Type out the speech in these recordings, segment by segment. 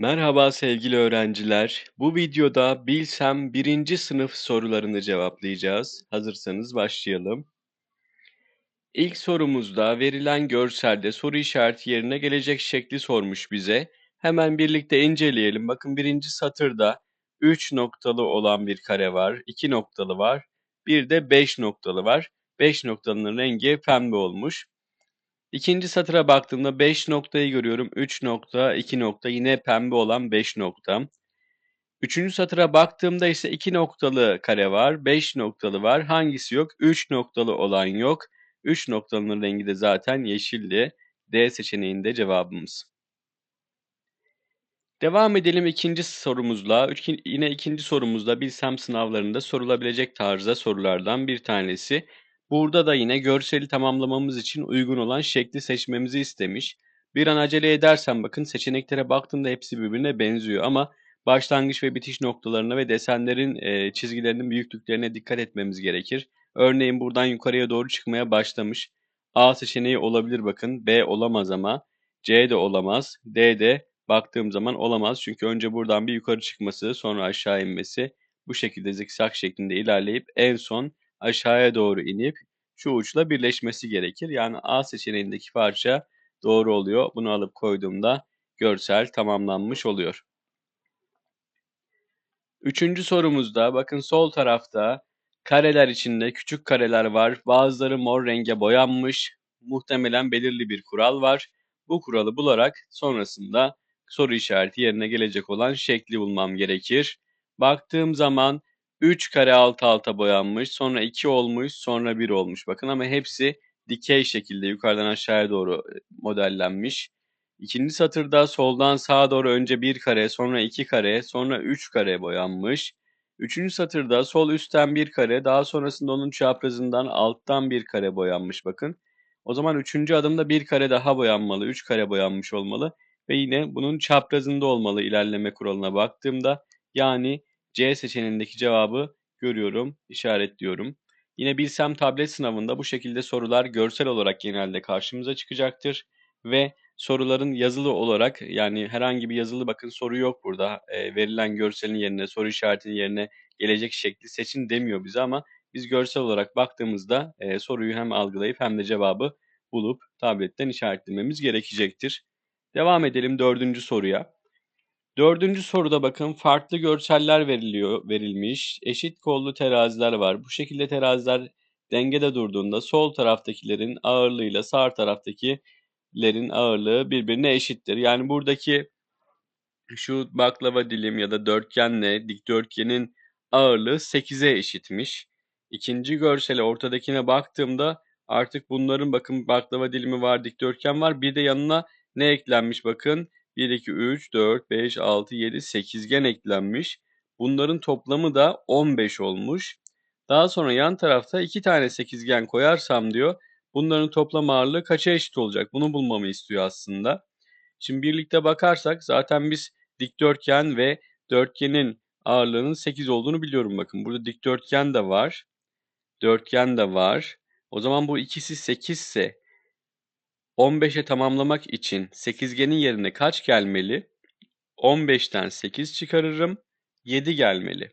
Merhaba sevgili öğrenciler. Bu videoda Bilsem birinci sınıf sorularını cevaplayacağız. Hazırsanız başlayalım. İlk sorumuzda verilen görselde soru işareti yerine gelecek şekli sormuş bize. Hemen birlikte inceleyelim. Bakın birinci satırda 3 noktalı olan bir kare var, 2 noktalı var, bir de 5 noktalı var. 5 noktalının rengi pembe olmuş. İkinci satıra baktığımda 5 noktayı görüyorum. 3 nokta, 2 nokta yine pembe olan 5 nokta. Üçüncü satıra baktığımda ise 2 noktalı kare var, 5 noktalı var. Hangisi yok? 3 noktalı olan yok. 3 noktalının rengi de zaten yeşilli. D seçeneğinde cevabımız. Devam edelim ikinci sorumuzla. Yine ikinci sorumuzda Bilsem sınavlarında sorulabilecek tarzda sorulardan bir tanesi. Burada da yine görseli tamamlamamız için uygun olan şekli seçmemizi istemiş. Bir an acele edersem bakın seçeneklere baktığımda hepsi birbirine benziyor ama başlangıç ve bitiş noktalarına ve desenlerin e, çizgilerinin büyüklüklerine dikkat etmemiz gerekir. Örneğin buradan yukarıya doğru çıkmaya başlamış. A seçeneği olabilir bakın. B olamaz ama. C de olamaz. D de baktığım zaman olamaz. Çünkü önce buradan bir yukarı çıkması, sonra aşağı inmesi bu şekilde zikzak şeklinde ilerleyip en son aşağıya doğru inip şu uçla birleşmesi gerekir. Yani A seçeneğindeki parça doğru oluyor. Bunu alıp koyduğumda görsel tamamlanmış oluyor. Üçüncü sorumuzda bakın sol tarafta kareler içinde küçük kareler var. Bazıları mor renge boyanmış. Muhtemelen belirli bir kural var. Bu kuralı bularak sonrasında soru işareti yerine gelecek olan şekli bulmam gerekir. Baktığım zaman 3 kare alt alta boyanmış, sonra 2 olmuş, sonra 1 olmuş. Bakın ama hepsi dikey şekilde yukarıdan aşağıya doğru e, modellenmiş. İkinci satırda soldan sağa doğru önce bir kare, sonra iki kare, sonra üç kare boyanmış. Üçüncü satırda sol üstten bir kare, daha sonrasında onun çaprazından alttan bir kare boyanmış bakın. O zaman üçüncü adımda bir kare daha boyanmalı, üç kare boyanmış olmalı ve yine bunun çaprazında olmalı ilerleme kuralına baktığımda. Yani C seçeneğindeki cevabı görüyorum, işaretliyorum. Yine Bilsem tablet sınavında bu şekilde sorular görsel olarak genelde karşımıza çıkacaktır ve soruların yazılı olarak yani herhangi bir yazılı bakın soru yok burada. E, verilen görselin yerine soru işaretinin yerine gelecek şekli seçin demiyor bize ama biz görsel olarak baktığımızda e, soruyu hem algılayıp hem de cevabı bulup tabletten işaretlememiz gerekecektir. Devam edelim dördüncü soruya. Dördüncü soruda bakın farklı görseller veriliyor, verilmiş. Eşit kollu teraziler var. Bu şekilde teraziler dengede durduğunda sol taraftakilerin ağırlığıyla sağ taraftaki lerin ağırlığı birbirine eşittir. Yani buradaki şu baklava dilim ya da dörtgenle dikdörtgenin ağırlığı 8'e eşitmiş. İkinci görsele ortadakine baktığımda artık bunların bakın baklava dilimi var, dikdörtgen var. Bir de yanına ne eklenmiş bakın. 1, 2, 3, 4, 5, 6, 7, sekizgen eklenmiş. Bunların toplamı da 15 olmuş. Daha sonra yan tarafta iki tane sekizgen koyarsam diyor Bunların toplam ağırlığı kaça eşit olacak? Bunu bulmamı istiyor aslında. Şimdi birlikte bakarsak zaten biz dikdörtgen ve dörtgenin ağırlığının 8 olduğunu biliyorum bakın. Burada dikdörtgen de var. Dörtgen de var. O zaman bu ikisi 8 ise 15'e tamamlamak için sekizgenin yerine kaç gelmeli? 15'ten 8 çıkarırım. 7 gelmeli.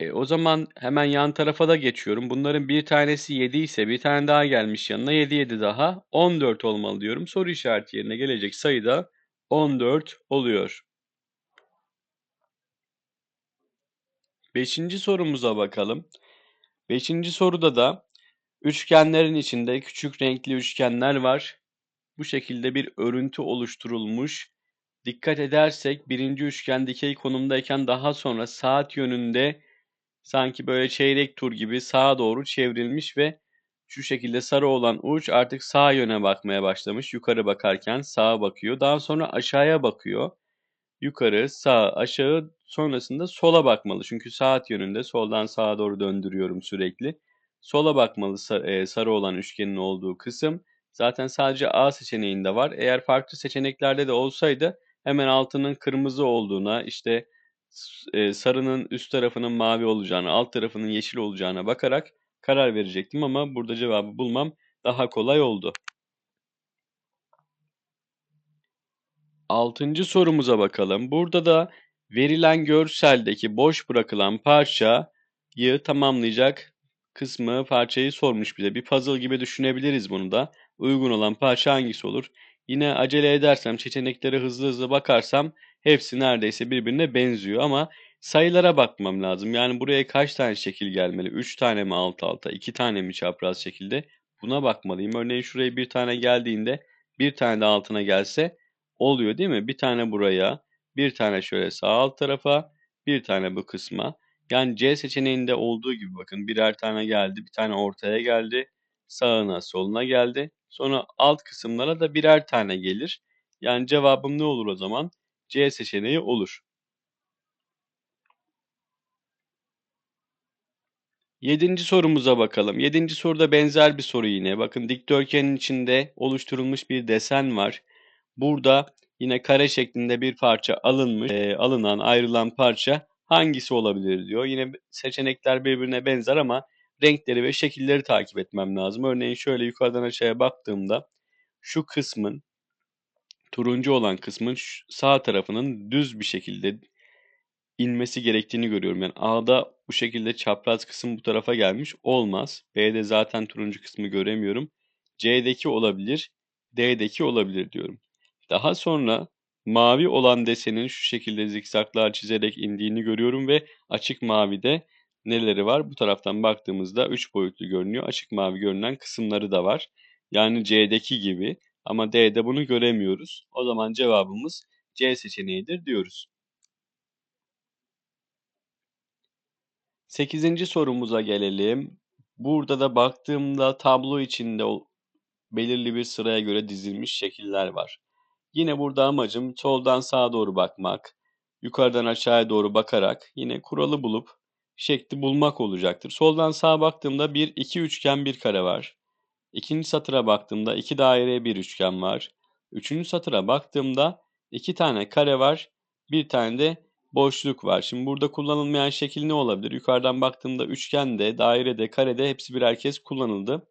E, o zaman hemen yan tarafa da geçiyorum. Bunların bir tanesi 7 ise bir tane daha gelmiş yanına 7 7 daha 14 olmalı diyorum. Soru işareti yerine gelecek sayı da 14 oluyor. Beşinci sorumuza bakalım. Beşinci soruda da üçgenlerin içinde küçük renkli üçgenler var. Bu şekilde bir örüntü oluşturulmuş. Dikkat edersek birinci üçgen dikey konumdayken daha sonra saat yönünde sanki böyle çeyrek tur gibi sağa doğru çevrilmiş ve şu şekilde sarı olan uç artık sağ yöne bakmaya başlamış. Yukarı bakarken sağa bakıyor. Daha sonra aşağıya bakıyor. Yukarı, sağ, aşağı sonrasında sola bakmalı. Çünkü saat yönünde soldan sağa doğru döndürüyorum sürekli. Sola bakmalı sarı olan üçgenin olduğu kısım. Zaten sadece A seçeneğinde var. Eğer farklı seçeneklerde de olsaydı hemen altının kırmızı olduğuna işte sarının üst tarafının mavi olacağını, alt tarafının yeşil olacağına bakarak karar verecektim ama burada cevabı bulmam daha kolay oldu. 6. sorumuza bakalım. Burada da verilen görseldeki boş bırakılan parçayı tamamlayacak kısmı, parçayı sormuş bize. Bir puzzle gibi düşünebiliriz bunu da. Uygun olan parça hangisi olur? Yine acele edersem, seçeneklere hızlı hızlı bakarsam hepsi neredeyse birbirine benziyor ama sayılara bakmam lazım. Yani buraya kaç tane şekil gelmeli? 3 tane mi alt alta, 2 tane mi çapraz şekilde? Buna bakmalıyım. Örneğin şuraya bir tane geldiğinde bir tane de altına gelse oluyor değil mi? Bir tane buraya, bir tane şöyle sağ alt tarafa, bir tane bu kısma. Yani C seçeneğinde olduğu gibi bakın birer tane geldi, bir tane ortaya geldi, sağına soluna geldi. Sonra alt kısımlara da birer tane gelir. Yani cevabım ne olur o zaman? C seçeneği olur. Yedinci sorumuza bakalım. Yedinci soruda benzer bir soru yine. Bakın dikdörtgenin içinde oluşturulmuş bir desen var. Burada yine kare şeklinde bir parça alınmış. E, alınan, ayrılan parça hangisi olabilir diyor. Yine seçenekler birbirine benzer ama renkleri ve şekilleri takip etmem lazım. Örneğin şöyle yukarıdan aşağıya baktığımda şu kısmın turuncu olan kısmın sağ tarafının düz bir şekilde inmesi gerektiğini görüyorum. Yani A'da bu şekilde çapraz kısım bu tarafa gelmiş olmaz. B'de zaten turuncu kısmı göremiyorum. C'deki olabilir, D'deki olabilir diyorum. Daha sonra mavi olan desenin şu şekilde zikzaklar çizerek indiğini görüyorum ve açık mavide neleri var? Bu taraftan baktığımızda 3 boyutlu görünüyor. Açık mavi görünen kısımları da var. Yani C'deki gibi ama D'de bunu göremiyoruz. O zaman cevabımız C seçeneğidir diyoruz. 8. sorumuza gelelim. Burada da baktığımda tablo içinde belirli bir sıraya göre dizilmiş şekiller var. Yine burada amacım soldan sağa doğru bakmak, yukarıdan aşağıya doğru bakarak yine kuralı bulup şekli bulmak olacaktır. Soldan sağa baktığımda bir iki üçgen bir kare var. İkinci satıra baktığımda iki daire bir üçgen var. Üçüncü satıra baktığımda iki tane kare var. Bir tane de boşluk var. Şimdi burada kullanılmayan şekil ne olabilir? Yukarıdan baktığımda üçgende, dairede, karede hepsi birer kez kullanıldı.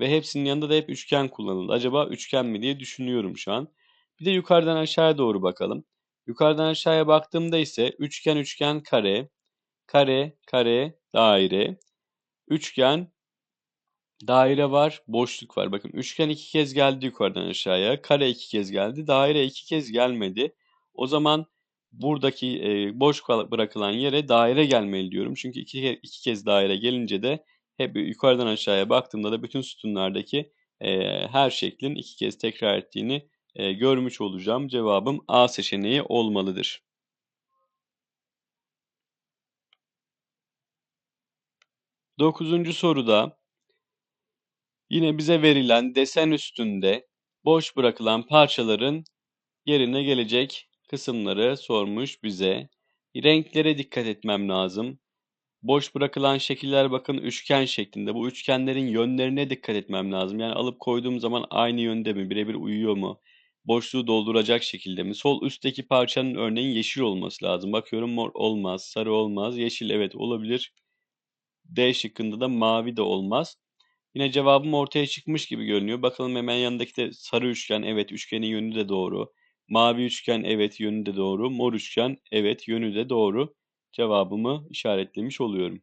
Ve hepsinin yanında da hep üçgen kullanıldı. Acaba üçgen mi diye düşünüyorum şu an. Bir de yukarıdan aşağıya doğru bakalım. Yukarıdan aşağıya baktığımda ise üçgen, üçgen, kare, kare, kare, daire, üçgen, daire var, boşluk var. Bakın üçgen iki kez geldi yukarıdan aşağıya, kare iki kez geldi, daire iki kez gelmedi. O zaman buradaki e, boş bırakılan yere daire gelmeli diyorum. Çünkü iki, iki kez daire gelince de hep yukarıdan aşağıya baktığımda da bütün sütunlardaki e, her şeklin iki kez tekrar ettiğini e, görmüş olacağım. Cevabım A seçeneği olmalıdır. Dokuzuncu soruda yine bize verilen desen üstünde boş bırakılan parçaların yerine gelecek kısımları sormuş bize. Renklere dikkat etmem lazım. Boş bırakılan şekiller bakın üçgen şeklinde. Bu üçgenlerin yönlerine dikkat etmem lazım. Yani alıp koyduğum zaman aynı yönde mi, birebir uyuyor mu? Boşluğu dolduracak şekilde mi? Sol üstteki parçanın örneğin yeşil olması lazım. Bakıyorum mor olmaz, sarı olmaz, yeşil evet olabilir. D şıkkında da mavi de olmaz. Yine cevabım ortaya çıkmış gibi görünüyor. Bakalım hemen yanındaki de sarı üçgen. Evet üçgenin yönü de doğru. Mavi üçgen evet yönü de doğru. Mor üçgen evet yönü de doğru. Cevabımı işaretlemiş oluyorum.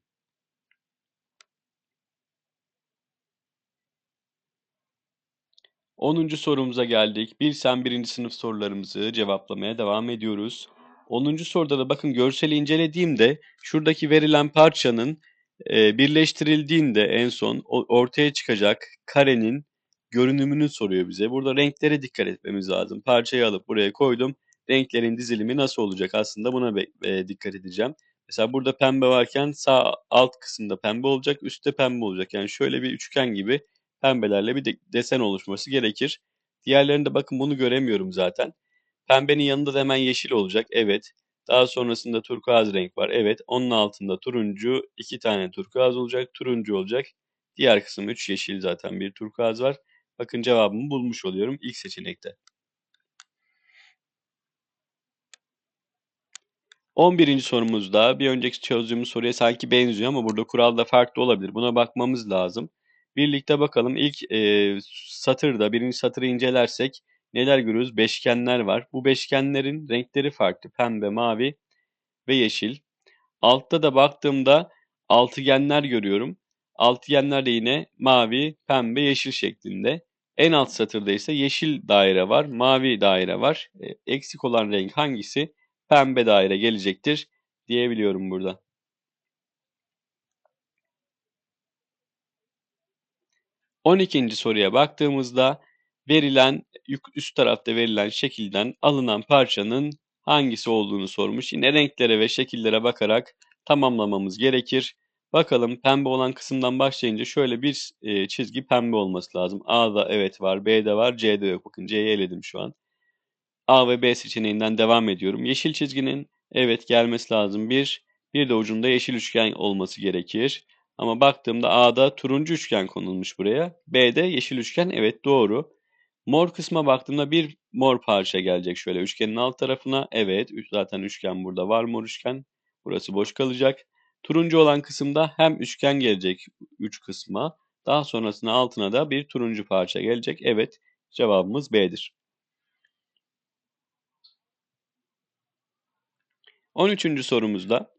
10. sorumuza geldik. Bilsen birinci sınıf sorularımızı cevaplamaya devam ediyoruz. 10. soruda da bakın görseli incelediğimde şuradaki verilen parçanın e, birleştirildiğinde en son ortaya çıkacak karenin görünümünü soruyor bize. Burada renklere dikkat etmemiz lazım. Parçayı alıp buraya koydum. Renklerin dizilimi nasıl olacak aslında buna e, dikkat edeceğim. Mesela burada pembe varken sağ alt kısımda pembe olacak, üstte pembe olacak. Yani şöyle bir üçgen gibi pembelerle bir de desen oluşması gerekir. Diğerlerinde bakın bunu göremiyorum zaten. Pembenin yanında da hemen yeşil olacak. Evet. Daha sonrasında turkuaz renk var. Evet. Onun altında turuncu, iki tane turkuaz olacak. Turuncu olacak. Diğer kısım 3 yeşil zaten bir turkuaz var. Bakın cevabımı bulmuş oluyorum ilk seçenekte. 11. sorumuzda bir önceki çözdüğümüz soruya sanki benziyor ama burada kuralda farklı olabilir. Buna bakmamız lazım. Birlikte bakalım ilk e, satırda birinci satırı incelersek neler görüyoruz? Beşgenler var. Bu beşgenlerin renkleri farklı. Pembe, mavi ve yeşil. Altta da baktığımda altıgenler görüyorum. Altıgenler de yine mavi, pembe, yeşil şeklinde. En alt satırda ise yeşil daire var, mavi daire var. Eksik olan renk hangisi? Pembe daire gelecektir diyebiliyorum burada. 12. soruya baktığımızda verilen üst tarafta verilen şekilden alınan parçanın hangisi olduğunu sormuş. Yine renklere ve şekillere bakarak tamamlamamız gerekir. Bakalım pembe olan kısımdan başlayınca şöyle bir e, çizgi pembe olması lazım. A'da evet var, B'de var, C'de yok. Bakın C'yi eledim şu an. A ve B seçeneğinden devam ediyorum. Yeşil çizginin evet gelmesi lazım. Bir, bir de ucunda yeşil üçgen olması gerekir. Ama baktığımda A'da turuncu üçgen konulmuş buraya. B'de yeşil üçgen evet doğru. Mor kısma baktığımda bir mor parça gelecek şöyle üçgenin alt tarafına. Evet zaten üçgen burada var mor üçgen. Burası boş kalacak. Turuncu olan kısımda hem üçgen gelecek üç kısma. Daha sonrasında altına da bir turuncu parça gelecek. Evet cevabımız B'dir. 13. sorumuzda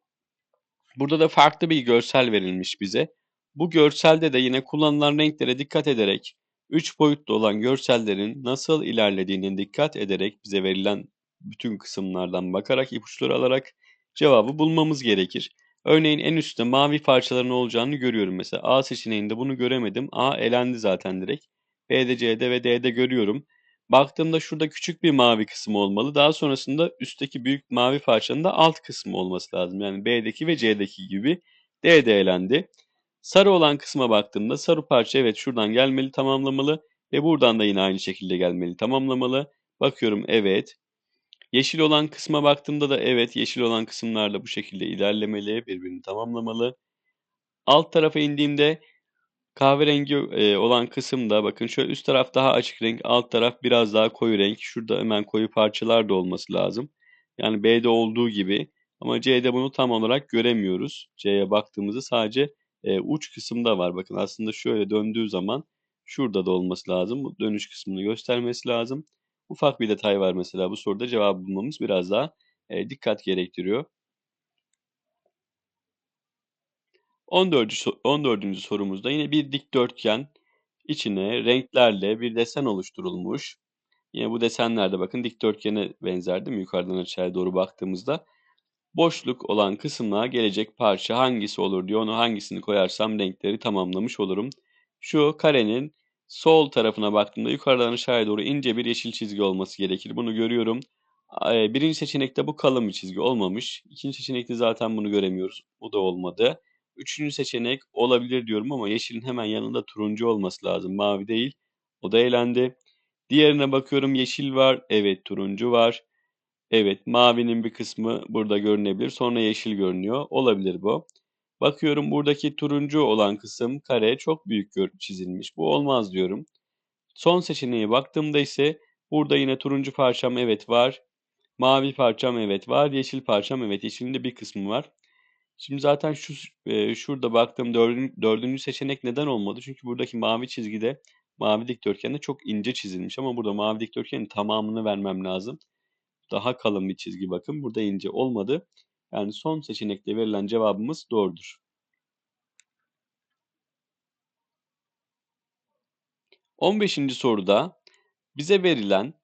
burada da farklı bir görsel verilmiş bize. Bu görselde de yine kullanılan renklere dikkat ederek 3 boyutlu olan görsellerin nasıl ilerlediğine dikkat ederek bize verilen bütün kısımlardan bakarak ipuçları alarak cevabı bulmamız gerekir. Örneğin en üstte mavi parçaların olacağını görüyorum mesela. A seçeneğinde bunu göremedim. A elendi zaten direkt. B'de, C'de ve D'de görüyorum. Baktığımda şurada küçük bir mavi kısmı olmalı. Daha sonrasında üstteki büyük mavi parçanın da alt kısmı olması lazım. Yani B'deki ve C'deki gibi D'de elendi. Sarı olan kısma baktığımda sarı parça evet şuradan gelmeli tamamlamalı ve buradan da yine aynı şekilde gelmeli tamamlamalı. Bakıyorum evet. Yeşil olan kısma baktığımda da evet yeşil olan kısımlarla bu şekilde ilerlemeli, birbirini tamamlamalı. Alt tarafa indiğimde Kahverengi e, olan kısımda bakın şöyle üst taraf daha açık renk, alt taraf biraz daha koyu renk. Şurada hemen koyu parçalar da olması lazım. Yani B'de olduğu gibi ama C'de bunu tam olarak göremiyoruz. C'ye baktığımızda sadece e, uç kısımda var. Bakın aslında şöyle döndüğü zaman şurada da olması lazım. Bu dönüş kısmını göstermesi lazım. Ufak bir detay var mesela bu soruda cevabı bulmamız biraz daha e, dikkat gerektiriyor. 14. 14. sorumuzda yine bir dikdörtgen içine renklerle bir desen oluşturulmuş. Yine bu desenlerde bakın dikdörtgene benzer değil mi? Yukarıdan aşağıya doğru baktığımızda. Boşluk olan kısımlığa gelecek parça hangisi olur diyor. Onu hangisini koyarsam renkleri tamamlamış olurum. Şu karenin sol tarafına baktığımda yukarıdan aşağıya doğru ince bir yeşil çizgi olması gerekir. Bunu görüyorum. Birinci seçenekte bu kalın bir çizgi olmamış. İkinci seçenekte zaten bunu göremiyoruz. Bu da olmadı. Üçüncü seçenek olabilir diyorum ama yeşilin hemen yanında turuncu olması lazım. Mavi değil. O da elendi. Diğerine bakıyorum yeşil var. Evet turuncu var. Evet mavinin bir kısmı burada görünebilir. Sonra yeşil görünüyor. Olabilir bu. Bakıyorum buradaki turuncu olan kısım kare çok büyük çizilmiş. Bu olmaz diyorum. Son seçeneğe baktığımda ise burada yine turuncu parçam evet var. Mavi parçam evet var. Yeşil parçam evet. Yeşilin de bir kısmı var. Şimdi zaten şu e, şurada baktığım dördüncü, dördüncü seçenek neden olmadı? Çünkü buradaki mavi çizgide mavi dikdörtgende çok ince çizilmiş ama burada mavi dikdörtgenin tamamını vermem lazım. Daha kalın bir çizgi bakın. Burada ince olmadı. Yani son seçenekte verilen cevabımız doğrudur. 15. soruda bize verilen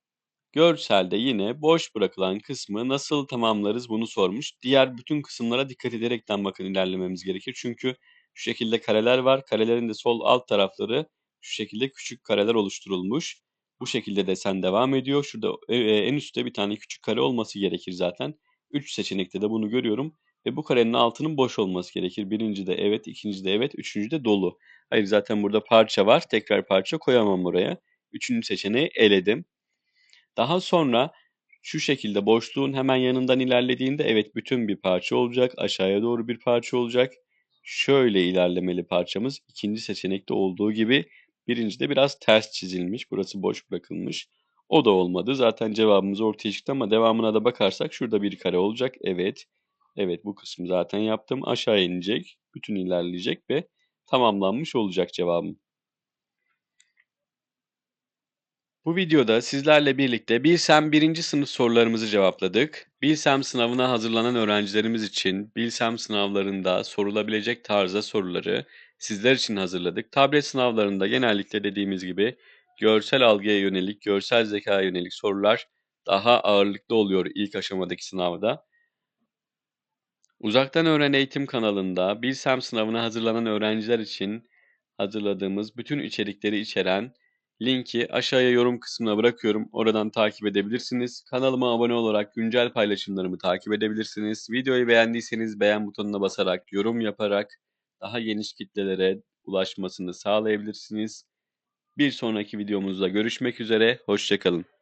Görselde yine boş bırakılan kısmı nasıl tamamlarız bunu sormuş. Diğer bütün kısımlara dikkat ederekten bakın ilerlememiz gerekir. Çünkü şu şekilde kareler var. Karelerin de sol alt tarafları şu şekilde küçük kareler oluşturulmuş. Bu şekilde desen devam ediyor. Şurada e, e, en üstte bir tane küçük kare olması gerekir zaten. 3 seçenekte de bunu görüyorum. Ve bu karenin altının boş olması gerekir. Birinci de evet, ikinci de evet, üçüncü de dolu. Hayır zaten burada parça var. Tekrar parça koyamam oraya. Üçüncü seçeneği eledim. Daha sonra şu şekilde boşluğun hemen yanından ilerlediğinde evet bütün bir parça olacak. Aşağıya doğru bir parça olacak. Şöyle ilerlemeli parçamız ikinci seçenekte olduğu gibi birincide biraz ters çizilmiş. Burası boş bırakılmış. O da olmadı. Zaten cevabımız ortaya çıktı ama devamına da bakarsak şurada bir kare olacak. Evet. Evet bu kısmı zaten yaptım. Aşağı inecek. Bütün ilerleyecek ve tamamlanmış olacak cevabım. Bu videoda sizlerle birlikte Bilsem 1. sınıf sorularımızı cevapladık. Bilsem sınavına hazırlanan öğrencilerimiz için Bilsem sınavlarında sorulabilecek tarzda soruları sizler için hazırladık. Tablet sınavlarında genellikle dediğimiz gibi görsel algıya yönelik, görsel zekaya yönelik sorular daha ağırlıklı oluyor ilk aşamadaki sınavda. Uzaktan Öğren Eğitim kanalında Bilsem sınavına hazırlanan öğrenciler için hazırladığımız bütün içerikleri içeren linki aşağıya yorum kısmına bırakıyorum. Oradan takip edebilirsiniz. Kanalıma abone olarak güncel paylaşımlarımı takip edebilirsiniz. Videoyu beğendiyseniz beğen butonuna basarak, yorum yaparak daha geniş kitlelere ulaşmasını sağlayabilirsiniz. Bir sonraki videomuzda görüşmek üzere, hoşçakalın.